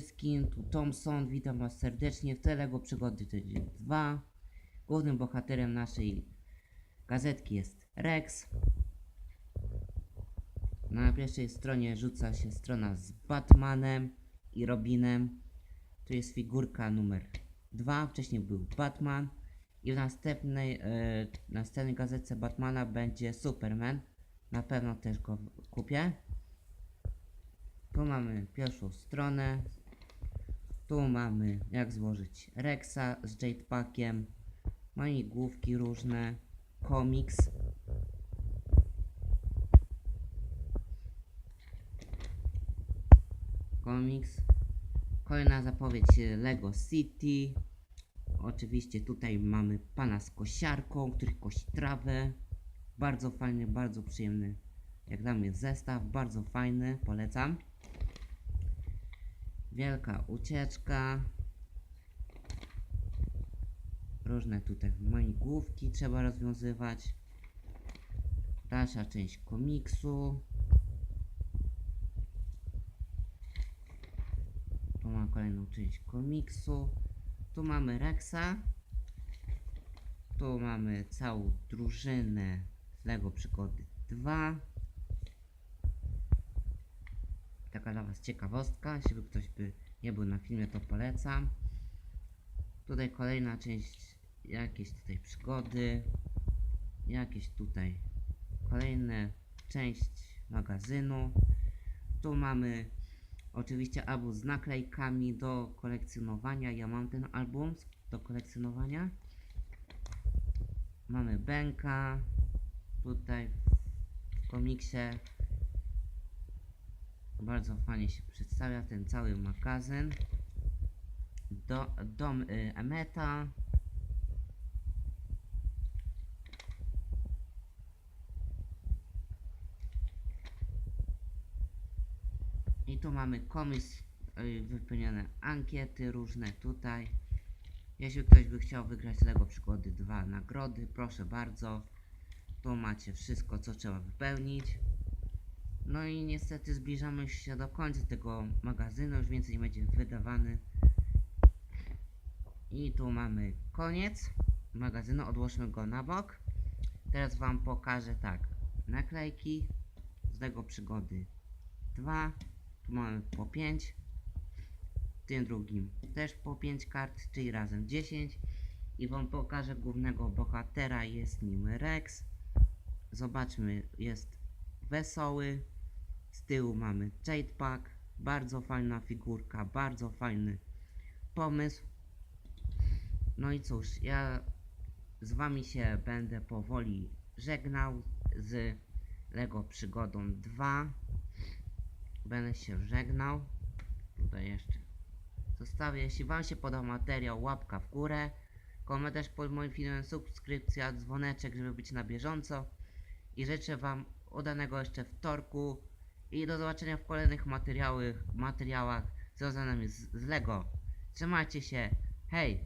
wszystkim, tu Thompson, witam was serdecznie w Telego Przygody Tydzień 2. Głównym bohaterem naszej gazetki jest Rex. Na pierwszej stronie rzuca się strona z Batmanem i Robinem. Tu jest figurka numer 2, wcześniej był Batman. I w następnej, e, następnej gazetce Batmana będzie Superman. Na pewno też go kupię. Tu mamy pierwszą stronę. Tu mamy jak złożyć Rexa z Jetpackiem. Manigłówki różne. Komiks. Komiks. Kolejna zapowiedź Lego City. Oczywiście tutaj mamy pana z kosiarką, który kosi trawę. Bardzo fajny, bardzo przyjemny. Jak dla mnie zestaw, bardzo fajny, polecam. Wielka ucieczka. Różne tutaj manigłówki trzeba rozwiązywać. Dalsza część komiksu. Tu mam kolejną część komiksu. Tu mamy Rexa. Tu mamy całą drużynę z Lego Przygody 2. Taka dla Was ciekawostka, jeśli ktoś by nie był na filmie, to polecam. Tutaj kolejna część, jakieś tutaj przygody, jakieś tutaj kolejne część magazynu. Tu mamy oczywiście album z naklejkami do kolekcjonowania. Ja mam ten album do kolekcjonowania. Mamy Benka tutaj w komiksie bardzo fajnie się przedstawia ten cały magazyn. Do, dom y, Emeta. I tu mamy komis, y, wypełnione ankiety różne tutaj. Jeśli ktoś by chciał wygrać Lego Przygody 2 nagrody, proszę bardzo. Tu macie wszystko, co trzeba wypełnić. No i niestety zbliżamy się do końca tego magazynu, już więcej nie będzie wydawany. I tu mamy koniec magazynu, odłóżmy go na bok. Teraz wam pokażę tak, naklejki z Lego Przygody 2. Tu mamy po 5. W tym drugim też po 5 kart, czyli razem 10. I wam pokażę głównego bohatera, jest nim Rex. Zobaczmy, jest wesoły. Tyłu mamy Jadepack. Bardzo fajna figurka, bardzo fajny pomysł. No i cóż, ja z wami się będę powoli żegnał z Lego Przygodą 2. Będę się żegnał. Tutaj jeszcze zostawię. Jeśli wam się podobał materiał, łapka w górę. Komentarz pod moim filmem, subskrypcja, dzwoneczek, żeby być na bieżąco. I życzę wam udanego jeszcze wtorku i do zobaczenia w kolejnych materiałach, materiałach związanych z, z Lego. Trzymajcie się, hej!